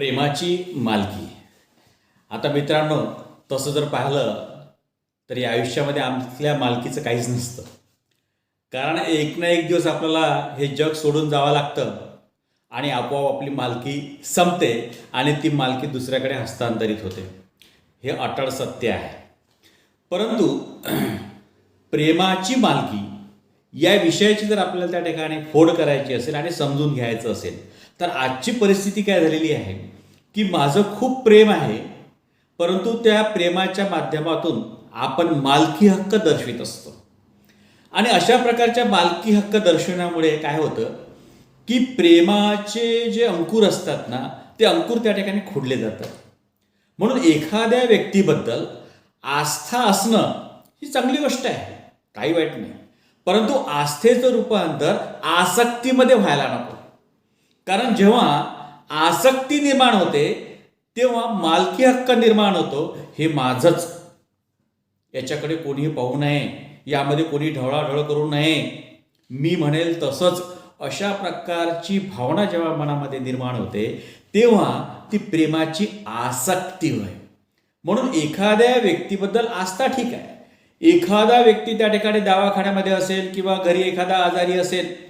प्रेमाची मालकी. आता मित्रांनो तसं जर पाहिलं तर या आयुष्यामध्ये आपल्या मालकीचं काहीच नसतं. कारण एक ना एक दिवस आपल्याला हे जग सोडून जावं लागतं आणि आपोआप आपली मालकी संपते आणि ती मालकी दुसऱ्याकडे हस्तांतरित होते. हे अटळ सत्य आहे. परंतु प्रेमाची मालकी या विषयाची जर आपल्याला त्या ठिकाणी फोड करायची असेल आणि समजून घ्यायचं असेल तर आजची परिस्थिती काय झालेली आहे की माझं खूप प्रेम आहे परंतु त्या प्रेमाच्या माध्यमातून आपण मालकी हक्क दर्शवित असतो. आणि अशा प्रकारच्या मालकी हक्क दर्शवण्यामुळे काय होतं की प्रेमाचे जे अंकुर असतात ना ते अंकुर त्या ठिकाणी खोडले जातात. म्हणून एखाद्या व्यक्तीबद्दल आस्था असणं ही चांगली गोष्ट आहे काही वाईट नाही. परंतु आस्थेचं रूपांतर आसक्तीमध्ये व्हायला नको. कारण जेव्हा आसक्ती निर्माण होते तेव्हा मालकी हक्क निर्माण होतो हे माझंच. याच्याकडे कोणीही पाहू नये. यामध्ये कोणी ढवळाढवळ करू नये. मी म्हणेल तसंच अशा प्रकारची भावना जेव्हा मनामध्ये निर्माण होते तेव्हा ती प्रेमाची आसक्ती होय. म्हणून एखाद्या व्यक्तीबद्दल आस्था ठीक आहे. एखादा व्यक्ती त्या ठिकाणी दवाखान्यामध्ये असेल किंवा घरी एखादा आजारी असेल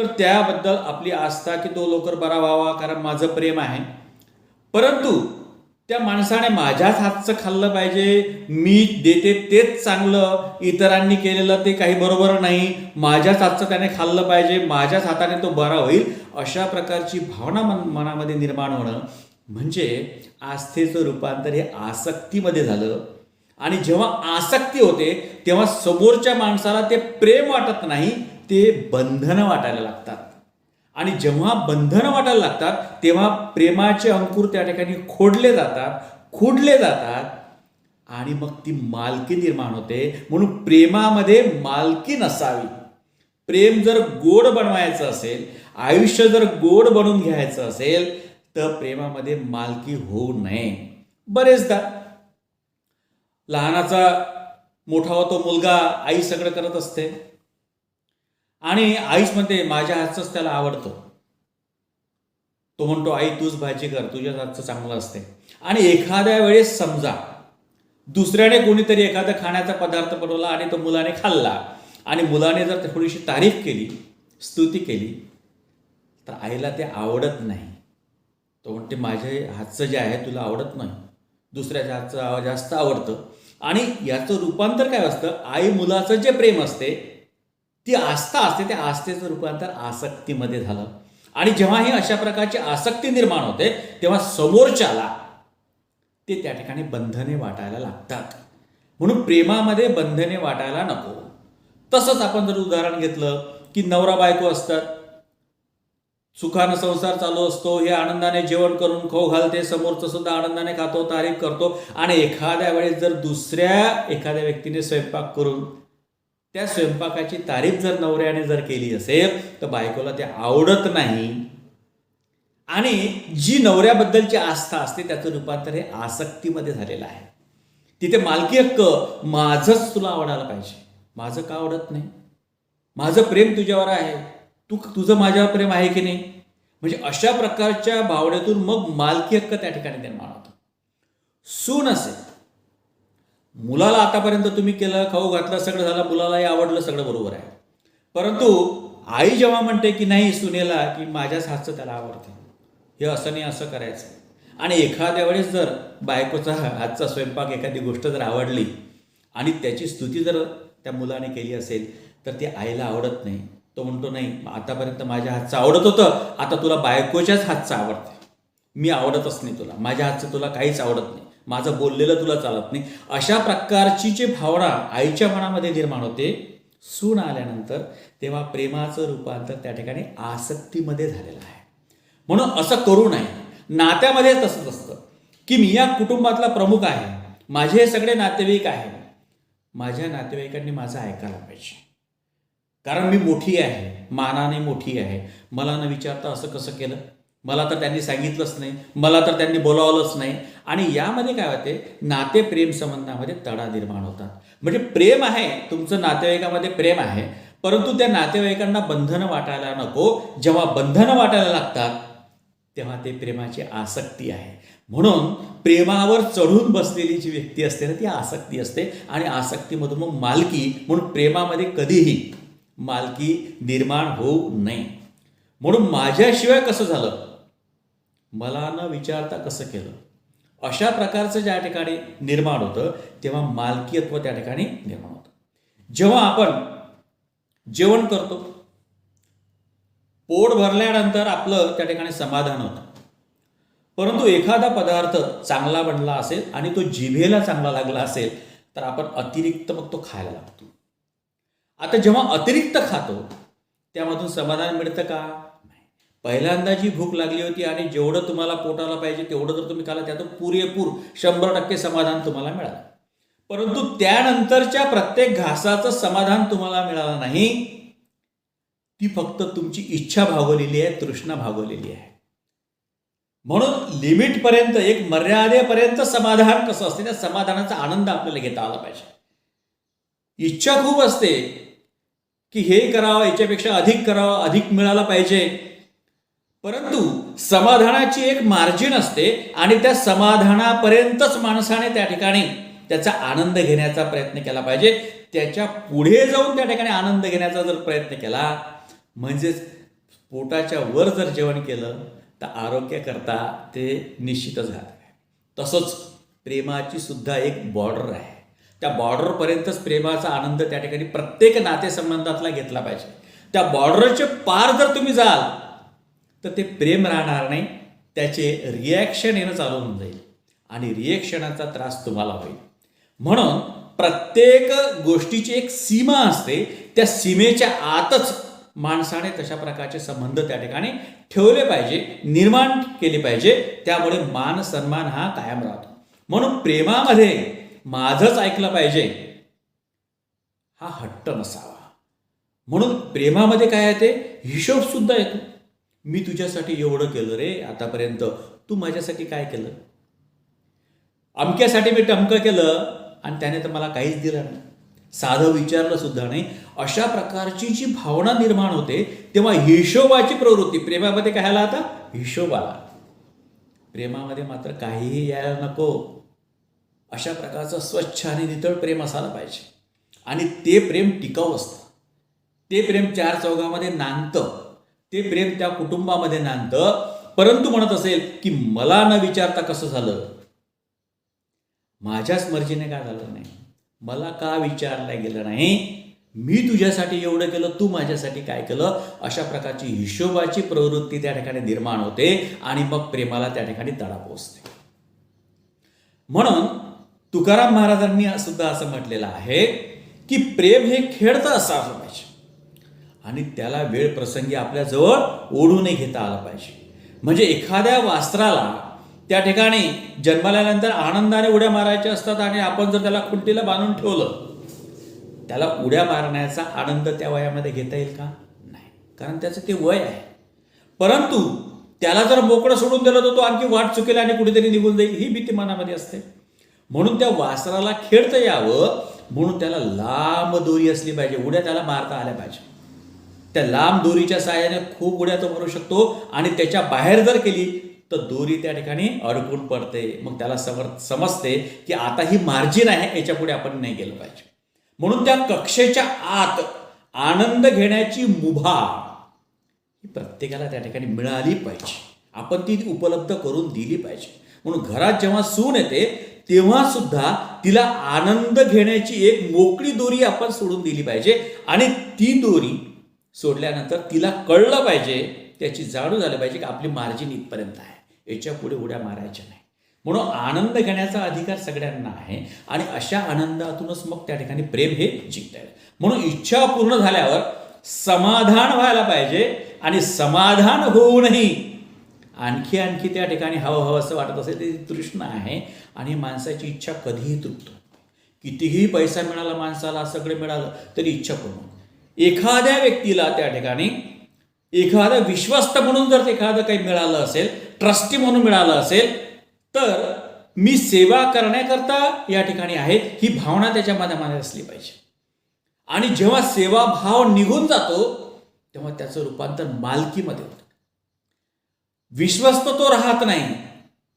तर त्याबद्दल आपली आस्था की तो लवकर बरा व्हावा कारण माझं प्रेम आहे. परंतु त्या माणसाने माझ्याच हातचं खाल्लं पाहिजे मी देते तेच चांगलं इतरांनी केलेलं ते काही बरोबर नाही माझ्याच हातचं त्याने खाल्लं पाहिजे माझ्याच हाताने तो बरा होईल अशा प्रकारची भावना मन मनामध्ये निर्माण होणं म्हणजे आस्थेचं रूपांतर हे आसक्तीमध्ये झालं. आणि जेव्हा आसक्ती होते तेव्हा समोरच्या माणसाला ते प्रेम वाटत नाही ते बंधनं वाटायला लागतात. आणि जेव्हा बंधनं वाटायला लागतात तेव्हा प्रेमाचे अंकुर त्या ठिकाणी खोडले जातात खोडले जातात आणि मग ती मालकी निर्माण होते. म्हणून प्रेमामध्ये मालकी नसावी. प्रेम जर गोड बनवायचं असेल आयुष्य जर गोड बनवून घ्यायचं असेल तर प्रेमामध्ये मालकी होऊ नये. बरेचदा लहानाचा मोठा होतो मुलगा आई सगळं करत असते. आणि आईच म्हणते माझ्या हातचंच त्याला आवडतं. तो म्हणतो आई तूच भाजी कर तुझ्याच हातचं चांगलं असते आणि एखाद्या वेळेस समजा दुसऱ्याने कोणीतरी एखादा खाण्याचा पदार्थ बनवला आणि तो मुलाने खाल्ला आणि मुलाने जर थोडीशी तारीफ केली स्तुती केली तर आईला ते आवडत नाही. तो म्हणते माझ्या हातचं जे आहे तुला आवडत नाही. दुसऱ्याच्या हातचं जास्त आवडतं. आणि याचं रूपांतर काय असतं? आई मुलाचं जे प्रेम असते ती आस्था असते त्या आस्थेचं रूपांतर आसक्तीमध्ये झालं. आणि जेव्हा ही अशा प्रकारची आसक्ती निर्माण होते तेव्हा समोरच्याला ते त्या ठिकाणी बंधने वाटायला लागतात. म्हणून प्रेमामध्ये बंधने वाटायला नको. तसंच आपण जर उदाहरण घेतलं की नवरा बायको असतात. सुखानं संसार चालू असतो हे आनंदाने जेवण करून खाऊ घालते समोरचं सुद्धा आनंदाने खातो तारीफ करतो. आणि एखाद्या वेळेस जर दुसऱ्या एखाद्या व्यक्तीने स्वयंपाक करून त्या स्वयंपाकाची तारीफ जर नवऱ्याने जर केली असेल तर बायकोला ते आवडत नाही. आणि जी नवऱ्याबद्दलची आस्था असते त्याचं रूपांतर हे आसक्तीमध्ये झालेलं आहे. तिथे मालकी हक्क माझंच तुला आवडायला पाहिजे. माझं का आवडत नाही? माझं प्रेम तुझ्यावर आहे. तू तुझं माझ्यावर प्रेम आहे की नाही? म्हणजे अशा प्रकारच्या भावनेतून मग मालकी हक्क त्या ठिकाणी निर्माण होतो. सून असेल. मुलाला आतापर्यंत तुम्ही केलं खाऊ घातलं सगळं झालं मुलालाही आवडलं सगळं बरोबर आहे. परंतु आई जेव्हा म्हणते की नाही सुनेला की माझ्याच हातचं त्याला आवडते. हे असं नाही असं करायचं. आणि एखाद्या वेळेस जर बायकोचा हातचा स्वयंपाक एखादी गोष्ट जर आवडली आणि त्याची स्तुती जर त्या मुलाने केली असेल तर ती आईला आवडत नाही. तो म्हणतो नाही आतापर्यंत माझ्या हातचं आवडत होतं आता तुला बायकोच्याच हातचं आवडते मी आवडतच नाही तुला. माझ्या हातचं तुला काहीच आवडत नाही. माझं बोललेलं तुला चालत नाही. अशा प्रकारची जी भावना आईच्या मनामध्ये निर्माण होते सून आल्यानंतर तेव्हा प्रेमाचं रूपांतर त्या ठिकाणी आसक्तीमध्ये झालेलं आहे. म्हणून असं करू नये. नात्यामध्ये तसंच असतं की मी या कुटुंबातला प्रमुख आहे. माझे हे सगळे नातेवाईक आहे माझ्या नातेवाईकांनी माझं ऐकायला पाहिजे. कारण मी मोठी आहे. मानाने मोठी आहे. मला न विचारता असं कसं केलं? मला तर त्यांनी सांगितलंच नाही मला तर त्यांनी बोलावलंच नाही. आणि यामध्ये काय होते नाते प्रेम संबंधामध्ये तडा निर्माण होतात. म्हणजे प्रेम आहे तुमचं नातेवाईकामध्ये प्रेम आहे परंतु त्या नातेवाईकांना बंधनं वाटायला नको. जेव्हा बंधनं वाटायला लागतात तेव्हा ते प्रेमाची आसक्ती आहे. म्हणून प्रेमावर चढून बसलेली जी व्यक्ती असते ना ती आसक्ती असते. आणि आसक्तीमधून मग मालकी म्हणून प्रेमामध्ये कधीही मालकी निर्माण होऊ नये. म्हणून माझ्याशिवाय कसं झालं? मला न विचारता कसं केलं? अशा प्रकारचं ज्या ठिकाणी निर्माण होतं तेव्हा मालकीयत्व त्या ठिकाणी निर्माण होतं. जेव्हा आपण जेवण करतो पोट भरल्यानंतर आपलं त्या ठिकाणी समाधान होतं. परंतु एखादा पदार्थ चांगला बनला असेल आणि तो जिभेला चांगला लागला असेल तर आपण अतिरिक्त मग तो खायला लागतो. आता जेव्हा अतिरिक्त खातो त्यामधून समाधान मिळतं का? पहिल्यांदा जी भूक लागली होती आणि जेवढं तुम्हाला पोटाला पाहिजे तेवढं जर तुम्ही खाला त्यातून पुरेपूर शंभर टक्के समाधान तुम्हाला मिळालं. परंतु त्यानंतरच्या प्रत्येक घासाचं समाधान तुम्हाला मिळालं नाही ती फक्त तुमची इच्छा भागवलेली आहे तृष्णा भागवलेली आहे. म्हणून लिमिटपर्यंत एक मर्यादेपर्यंत समाधान कसं असते त्या समाधानाचा आनंद आपल्याला घेता आला पाहिजे. इच्छा खूप असते की हे करावं याच्यापेक्षा अधिक करावं अधिक मिळालं पाहिजे. परंतु समाधानाची एक मार्जिन असते आणि त्या समाधानापर्यंतच माणसाने त्या ठिकाणी त्याचा आनंद घेण्याचा प्रयत्न केला पाहिजे. त्याच्या पुढे जाऊन त्या ठिकाणी आनंद घेण्याचा जर प्रयत्न केला म्हणजेच पोटाच्या वर जर जेवण केलं तर आरोग्याकरता ते निश्चितच घातक आहे तसंच प्रेमाची सुद्धा एक बॉर्डर आहे. त्या बॉर्डरपर्यंतच प्रेमाचा आनंद त्या ठिकाणी प्रत्येक नातेसंबंधातला घेतला पाहिजे. त्या बॉर्डरचे पार जर तुम्ही जाल तर ते प्रेम राहणार नाही त्याचे रिॲक्शन येणं चालू होऊन जाईल. आणि रिॲक्शनाचा त्रास तुम्हाला होईल. म्हणून प्रत्येक गोष्टीची एक सीमा असते त्या सीमेच्या आतच माणसाने तशा प्रकारचे संबंध त्या ठिकाणी ठेवले पाहिजे निर्माण केले पाहिजे त्यामुळे मान सन्मान हा कायम राहतो. म्हणून प्रेमामध्ये माझंच ऐकलं पाहिजे हा हट्ट नसावा. म्हणून प्रेमामध्ये काय येते हिशोब सुद्धा येतो. मी तुझ्यासाठी एवढं केलं रे आतापर्यंत. तू माझ्यासाठी काय केलं? अमक्यासाठी मी टमकं केलं आणि त्याने तर मला काहीच दिलं नाही. साधं विचारलं सुद्धा नाही. अशा प्रकारची जी भावना निर्माण होते तेव्हा हिशोबाची प्रवृत्ती. प्रेमामध्ये काय आला आता? हिशोब आला प्रेमामध्ये मात्र काहीही यायला नको. अशा प्रकारचं स्वच्छ आणि नितळ प्रेम असायला पाहिजे. आणि ते प्रेम टिकाऊ असतं. ते प्रेम चार चौघामध्ये नांदतं. ते प्रेम त्या कुटुंबामध्ये नांदतं. परंतु म्हणत असेल की मला न विचारता कसं झालं? माझ्याच मर्जीने काय झालं नाही? मला का विचारलं गेलं नाही? मी तुझ्यासाठी एवढं केलं तू माझ्यासाठी काय केलं? अशा प्रकारची हिशोबाची प्रवृत्ती त्या ठिकाणी निर्माण होते आणि मग प्रेमाला त्या ठिकाणी तडा पोचते म्हणून तुकाराम महाराजांनी सुद्धा असं म्हटलेलं आहे की प्रेम हे खेळतं असावं पाहिजे. आणि त्याला वेळ प्रसंगी आपल्याजवळ ओढूनही घेता आला पाहिजे. म्हणजे एखाद्या वास्त्राला त्या ठिकाणी जन्मल्यानंतर आनंदाने उड्या मारायच्या असतात आणि आपण जर त्याला खुंटीला बांधून ठेवलं त्याला उड्या मारण्याचा आनंद त्या वयामध्ये घेता येईल का? नाही. कारण त्याचं ते वय आहे. परंतु त्याला जर मोकळं सोडून दिलं तर तो आणखी वाट चुकेल आणि कुठेतरी निघून जाईल. ही भीती मनामध्ये असते. म्हणून त्या वासराला खेळता यावं म्हणून त्याला लांब दोरी असली पाहिजे. उड्या त्याला मारता आल्या पाहिजे. त्या लांब दोरीच्या सहाय्याने खूप उड्या तो मारू शकतो आणि त्याच्या बाहेर जर केली तर दोरी त्या ठिकाणी अडकून पडते. मग त्याला समर समजते की आता ही मार्जिन आहे याच्यापुढे आपण नाही गेलं पाहिजे. म्हणून त्या कक्षेच्या आत आनंद घेण्याची मुभा ही प्रत्येकाला त्या ठिकाणी मिळाली पाहिजे. आपण ती उपलब्ध करून दिली पाहिजे. म्हणून घरात जेव्हा सून येते तेव्हा सुद्धा तिला आनंद घेण्याची एक मोकळी दोरी आपण सोडून दिली पाहिजे. आणि ती दोरी सोडल्यानंतर तिला कळलं पाहिजे त्याची जाणीव झालं पाहिजे की आपली मार्जिन इथपर्यंत आहे. याच्यापुढे उड्या मारायच्या नाही. म्हणून आनंद घेण्याचा अधिकार सगळ्यांना आहे आणि अशा आनंदातूनच मग त्या ठिकाणी प्रेम हे जिंकता येईल. म्हणून इच्छा पूर्ण झाल्यावर समाधान व्हायला पाहिजे आणि समाधान होऊनही आणखी आणखी त्या ठिकाणी हवं हवं असं वाटत असेल ते तृष्ण आहे आणि माणसाची इच्छा कधीही तृप्त कितीही पैसा मिळाला माणसाला सगळं मिळालं तरी इच्छा पूर्ण एखाद्या व्यक्तीला त्या ठिकाणी एखादा विश्वस्त म्हणून जर एखादं काही मिळालं असेल ट्रस्टी म्हणून मिळालं असेल तर मी सेवा करण्याकरता या ठिकाणी आहे ही भावना त्याच्या मनामध्ये असली पाहिजे. आणि जेव्हा सेवाभाव निघून जातो तेव्हा त्याचं रूपांतर मालकीमध्ये होतं. विश्वस्त तो राहत नाही.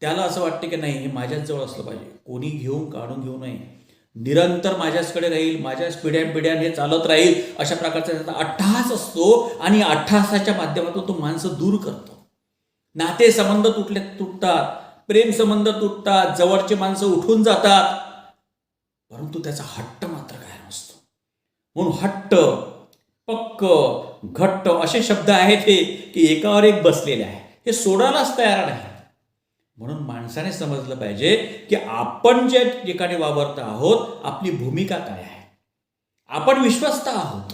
त्याला असं वाटते की नाही हे माझ्याच जवळ असलं पाहिजे. कोणी घेऊन काढून घेऊ नये. निरंतर माझ्याचकडे राहील माझ्याच पिढ्यान पिढ्यान हे चालत राहील अशा प्रकारचा त्याचा अट्टहास असतो आणि अट्टहासाच्या माध्यमातून तो माणसं दूर करतो. नाते संबंध तुटले तुटतात प्रेम संबंध तुटतात जवळची माणसं उठून जातात परंतु त्याचा हट्ट मात्र काय नसतो म्हणून हट्ट पक्क घट्ट असे शब्द आहेत हे की एकावर एक बसलेले आहे. हे सोडायलाच तयार नाही. म्हणून माणसाने समजलं पाहिजे की आपण ज्या ठिकाणी वावरत आहोत आपली भूमिका काय आहे? आपण विश्वस्त आहोत.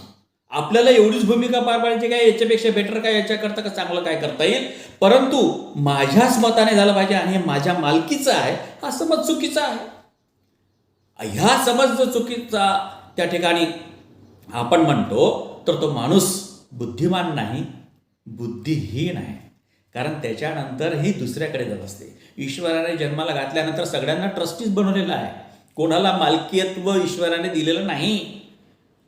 आपल्याला एवढीच भूमिका पार पाडायची काय याच्यापेक्षा बेटर काय याच्याकरता का चांगलं काय करता येईल? परंतु माझ्याच मताने झालं पाहिजे आणि हे माझ्या मालकीचं आहे हा समज चुकीचा आहे. ह्या समज जो चुकीचा त्या ठिकाणी आपण म्हणतो तर तो माणूस बुद्धिमान नाही बुद्धिहीन आहे. कारण त्याच्यानंतर ही दुसऱ्याकडे जात असते. ईश्वराने जन्माला घातल्यानंतर सगळ्यांना ट्रस्टीज बनवलेला आहे. कोणाला मालकीयत्व ईश्वराने दिलेलं नाही.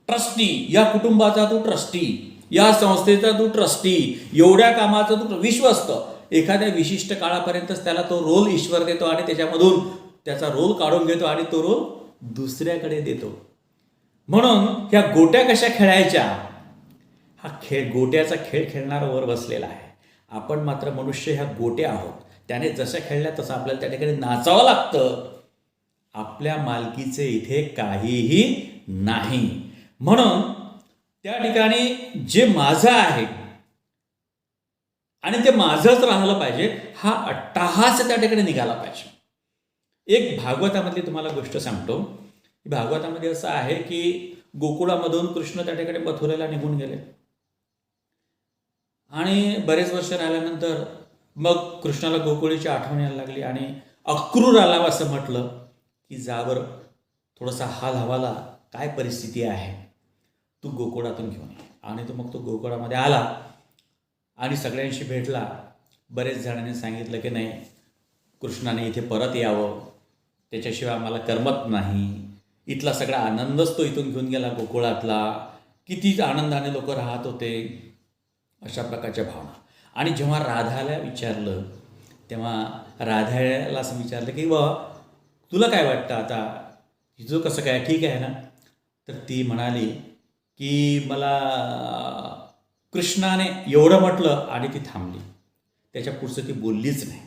ट्रस्टी या कुटुंबाचा तू ट्रस्टी या संस्थेचा तू ट्रस्टी एवढ्या कामाचा तू विश्वस्त. एखाद्या विशिष्ट काळापर्यंतच त्याला तो रोल ईश्वर देतो आणि त्याच्यामधून त्याचा रोल काढून घेतो आणि तो रोल दुसऱ्याकडे देतो. म्हणून ह्या गोट्या कशा खेळायच्या? हा खेळ गोट्याचा खेळ खेळणारा वर बसलेला आहे. आपण मात्र मनुष्य ह्या गोट्या आहोत. त्याने जशा खेळल्या तसं आपल्याला त्या ठिकाणी नाचावं लागतं. आपल्या मालकीचे इथे काहीही नाही. म्हणून त्या ठिकाणी जे माझं आहे आणि ते माझंच राहिलं पाहिजे हा अट्टाहास त्या ठिकाणी निघाला पाहिजे. एक भागवतामधली तुम्हाला गोष्ट सांगतो. भागवतामध्ये असं आहे की गोकुळामधून कृष्ण त्या ठिकाणी मथुरेला निघून गेले. आणि बरेच वर्ष राहिल्यानंतर मग कृष्णाला गोकुळीची आठवण यायला लागली आणि अक्रूर आला असं म्हटलं की जावर थोडासा हाल हवाला काय परिस्थिती आहे? तू गोकुळातून घेऊन ये. आणि तो मग तो गोकुळामध्ये आला आणि सगळ्यांशी भेटला. बरेच जणांनी सांगितलं की नाही कृष्णाने इथे परत यावं. त्याच्याशिवाय आम्हाला करमत नाही. इथला सगळा आनंदच तो इथून घेऊन गेला गोकुळातला. किती आनंदाने लोक राहत होते. अशा प्रकारच्या भावना. आणि जेव्हा राधाला विचारलं तेव्हा राधाला असं विचारलं की व तुला काय वाटतं आता? हिजो कसं काय? ठीक आहे ना? तर ती म्हणाली की मला कृष्णाने एवढं म्हटलं आणि ती थांबली. त्याच्या पुढचं ती बोललीच नाही.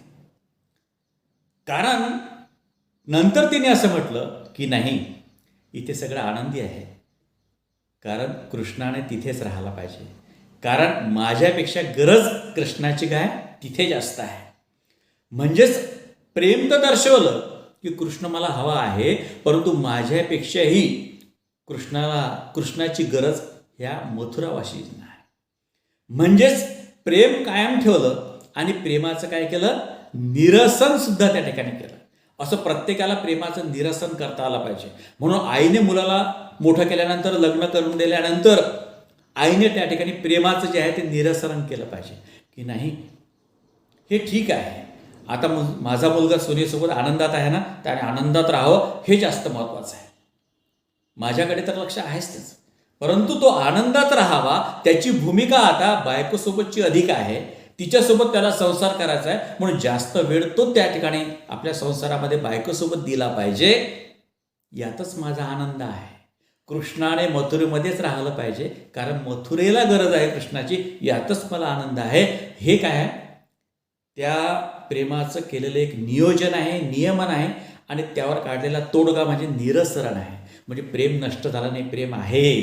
कारण नंतर तिने असं म्हटलं की नाही इथे सगळं आनंदी आहे. कारण कृष्णाने तिथेच राहायला पाहिजे. कारण माझ्यापेक्षा गरज कृष्णाची काय? तिथे जास्त आहे. म्हणजेच प्रेम तर दर्शवलं की कृष्ण मला हवा आहे परंतु माझ्यापेक्षाही कृष्णाला कृष्णाची गरज ह्या मथुरावाशीच आहे म्हणजेच प्रेम कायम ठेवलं आणि प्रेमाचं काय केलं? निरसन सुद्धा त्या ठिकाणी केलं. असं प्रत्येकाला प्रेमाचं निरसन करता आलं पाहिजे. म्हणून आईने मुलाला मोठं केल्यानंतर लग्न करून दिल्यानंतर आईने त्या ठिकाणी प्रेमाचं जे आहे ते निरसरण केलं पाहिजे. की नाही हे ठीक आहे. आता मु माझा मुलगा सूर्यसोबत आनंदात आहे ना त्याने आनंदात राहावं हे जास्त महत्त्वाचं आहे. माझ्याकडे तर लक्ष आहेच त्याचं परंतु तो आनंदात राहावा त्याची भूमिका आता बायकोसोबतची अधिक आहे. तिच्यासोबत त्याला संसार करायचा आहे. म्हणून जास्त वेळ तो त्या ठिकाणी आपल्या संसारामध्ये बायकोसोबत दिला पाहिजे. यातच माझा आनंद आहे. कृष्णाने मथुरेमध्येच राहिलं पाहिजे. कारण मथुरेला गरज आहे कृष्णाची. यातच मला आनंद आहे. हे काय आहे? त्या प्रेमाचं केलेलं एक नियोजन आहे नियमन आहे. आणि त्यावर काढलेला तोडगा म्हणजे निरसरण आहे. म्हणजे प्रेम नष्ट झालं नाही प्रेम आहे.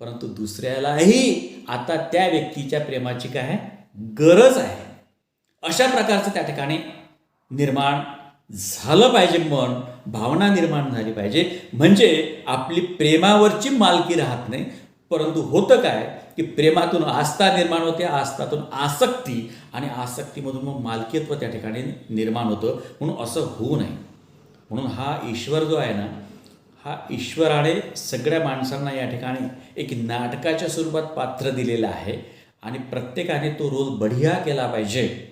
परंतु दुसऱ्यालाही आता त्या व्यक्तीच्या प्रेमाची काय गरज आहे. अशा प्रकारचं त्या ठिकाणी निर्माण झालं पाहिजे मन भावना निर्माण झाली पाहिजे. म्हणजे आपली प्रेमावरची मालकी राहत नाही. परंतु होतं काय की प्रेमातून आस्था निर्माण होते आस्थातून आसक्ती आणि आसक्तीमधून मग मालकीत्व त्या ठिकाणी निर्माण होतं. म्हणून असं होऊ नये. म्हणून हा ईश्वर जो आहे ना हा ईश्वराने सगळ्या माणसांना या ठिकाणी एक नाटकाच्या स्वरूपात पात्र दिलेलं आहे. आणि प्रत्येकाने तो रोल बढिया केला पाहिजे.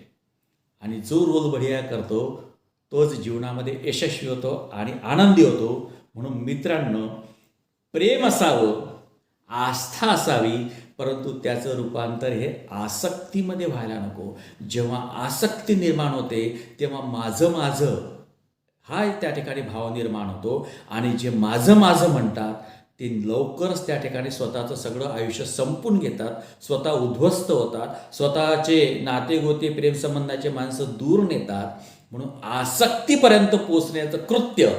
आणि जो रोल बढिया करतो तोच जीवनामध्ये यशस्वी होतो आणि आनंदी होतो. म्हणून मित्रांनो प्रेम असावं आस्था असावी परंतु त्याचं रूपांतर हे आसक्तीमध्ये व्हायला नको. जेव्हा आसक्ती निर्माण होते तेव्हा माझं माझं हा त्या ठिकाणी भाव निर्माण होतो. आणि जे माझं माझं म्हणतात ते लवकरच त्या ठिकाणी स्वतःचं सगळं आयुष्य संपून घेतात. स्वतः उद्ध्वस्त होतात. स्वतःचे नातेगोते प्रेमसंबंधाचे माणसं दूर नेतात. म्हणून आसक्तीपर्यंत पोचण्याचं कृत्य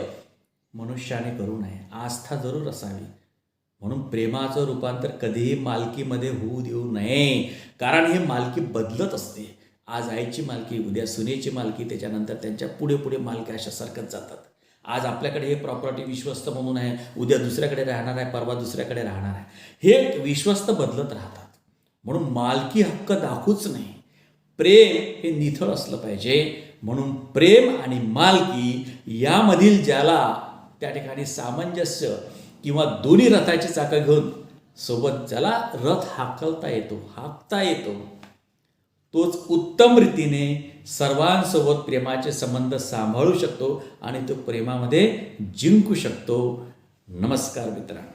मनुष्याने करू नये. आस्था जरूर असावी. म्हणून प्रेमाचं रूपांतर कधीही मालकीमध्ये होऊ देऊ नये. कारण हे मालकी बदलत असते. आज आईची मालकी उद्या सुनेची मालकी त्याच्यानंतर त्यांच्या पुढे पुढे मालकी अशा सरकत जातात. आज आपल्याकडे हे प्रॉपर्टी विश्वस्त म्हणून आहे. उद्या दुसऱ्याकडे राहणार आहे परवा दुसऱ्याकडे राहणार आहे. हे विश्वस्त बदलत राहतात. म्हणून मालकी हक्क दाखवूच नाही. प्रेम हे निथळ असलं पाहिजे. म्हणून प्रेम आणि मालकी यामधील ज्याला त्या ठिकाणी सामंजस्य किंवा दोन्ही रथाची चाकं घेऊन सोबत ज्याला रथ हाकलता येतो हाकता येतो तोच उत्तम रीतीने सर्वांसोबत प्रेमाचे संबंध सांभाळू शकतो आणि तो प्रेमामध्ये जिंकू शकतो. नमस्कार मित्रांनो.